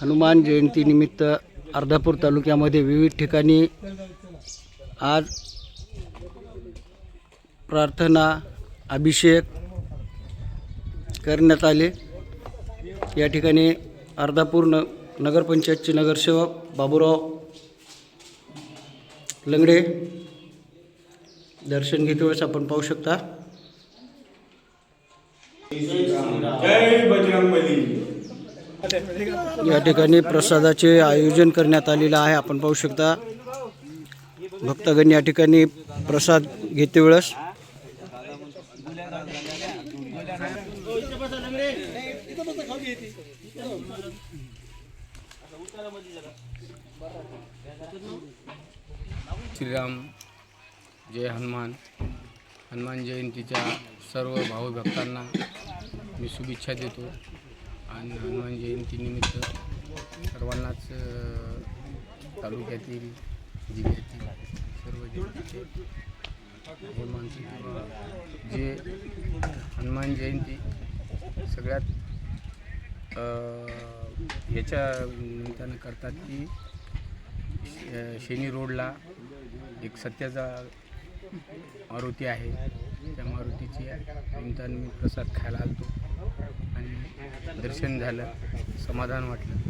हनुमान जयंतीनिमित्त अर्धापूर तालुक्यामध्ये विविध ठिकाणी आज प्रार्थना अभिषेक करण्यात आले. या ठिकाणी अर्धापूर न नगरपंचायतचे नगरसेवक बाबूराव लंगडे दर्शन घेते वेळेस आपण पाहू शकता. जय बजरंगबली. या ठिकाणी प्रसादाचे आयोजन करण्यात आलेलं आहे. आपण पाहू शकता भक्तगण या ठिकाणी प्रसाद घेते वेळेस. श्रीराम जय हनुमान. हनुमान जयंतीच्या सर्व भावभक्तांना मी शुभेच्छा देतो. आणि हनुमान जयंतीनिमित्त सर्वांनाच तालुक्यातील जिल्ह्यातील सर्व जनतेचे हे मानतो जे हनुमान जयंती सगळ्यात याच्या निमित्तानं करतात की श- शेनी रोडला एक सत्याचा मारुती आहे. त्या मारुतीची निमित्तानं मी प्रसाद खायला आलतो. आणि दर्शन झालं समाधान वाटलं.